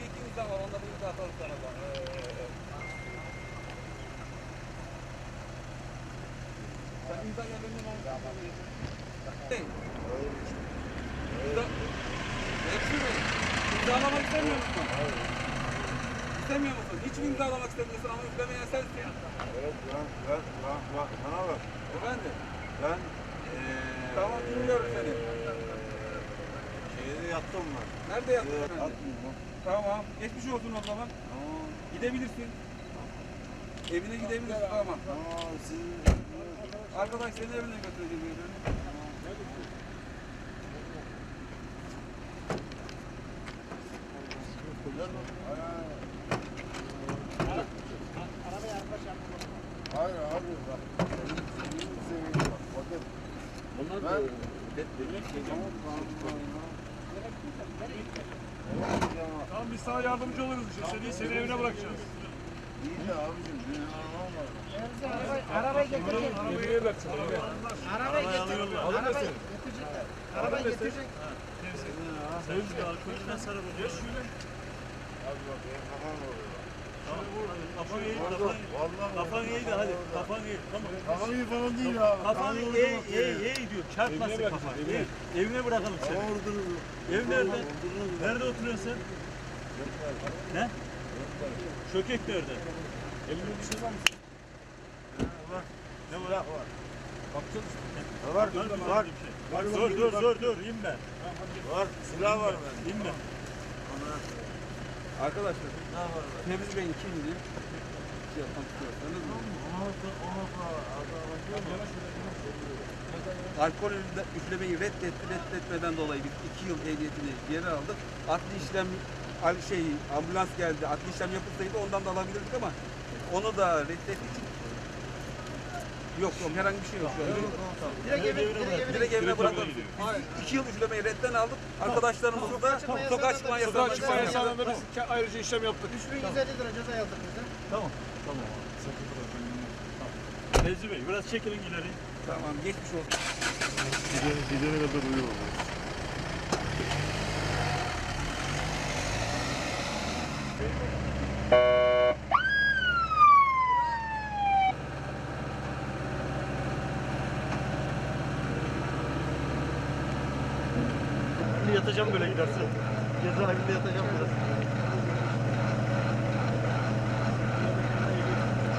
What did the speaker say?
Gibi iki imza var. Ondan bir imza atalım sana bak. Ee, Sen imza gelmeden olmuş. Hey. İmza. Hepsi mi? İmzalamak istemiyor musun? İstemiyor musun? Hiç mi imzalamak istemiyorsun ama üflemeyen sensin. Evet ben, ben, ben, ben, bana bak. Efendim? Ben eee Tamam dinliyorum seni. Şeyde yattım ben. Nerede yattın Evet, efendim? atmıyorum. Tamam. Geçmiş olsun o zaman. Tamam. Gidebilirsin. Evine gidebilirsin tamam. Tamam siz Arkadaş seni evine götürecek beyefendi. Hayır abi bak. Senin sevgili bak. Bakın. Bunlar Ben- Tamam, Tamam biz sana yardımcı oluruz işte. Seni, seni evine bırakacağız. İyi de abicim benim arabam var. Arabayı getirecek. Nereye bırakacağız? Arabayı getirecek. Alın Arabayı desin. getirecek. Arabayı getirecek. Sevgi alkolünden sarı bu. Geç şöyle. Abi bak benim kafam oluyor. Kafan iyi, Vallahi, kafan, vallahi. kafan iyi de hadi, kafan iyi. Tamam. Kafam iyi falan değil abi. Kafan iyi, iyi, iyi, iyi diyor. Çarpmasın Evine kafan. bırakın, İyi. Evine bırakalım seni. vurdunuz. Ev nerede? Nerede oturuyorsun sen? Ne? Çökek nerede? Elini düşürmem misin? Var. Ne bırak var. Bakacağız. Var. Var. Var, dur, dur, dur, dur, inme. Var. Silah var bende. İnme. Arkadaşlar? Temiz Bey'in kimliği şey istiyorsanız alkol üfle- üflemeyi reddetti. Reddetmeden dolayı biz iki yıl ehliyetini geri aldık. Adli işlem şey ambulans geldi. Adli işlem yapılsaydı ondan da alabilirdik ama onu da reddettiği için yok yok herhangi bir şey yok şu an. Direkt eve, direkt eve. Direkt evine bırakalım. Biz iki yıl üflemeyi redden aldık. Arkadaşlarımız da sokağa çıkma Sokağa yasağına Çıkma yasağında biz ayrıca işlem yaptık. 3150 lira ceza yazdık bize. Tamam. Tamam. Fevzi Bey, biraz çekilin ileri. Tamam geçmiş olsun. Gidene kadar uyuyorum. Yatacağım böyle gidersin. Cezaevinde yatacağım biraz.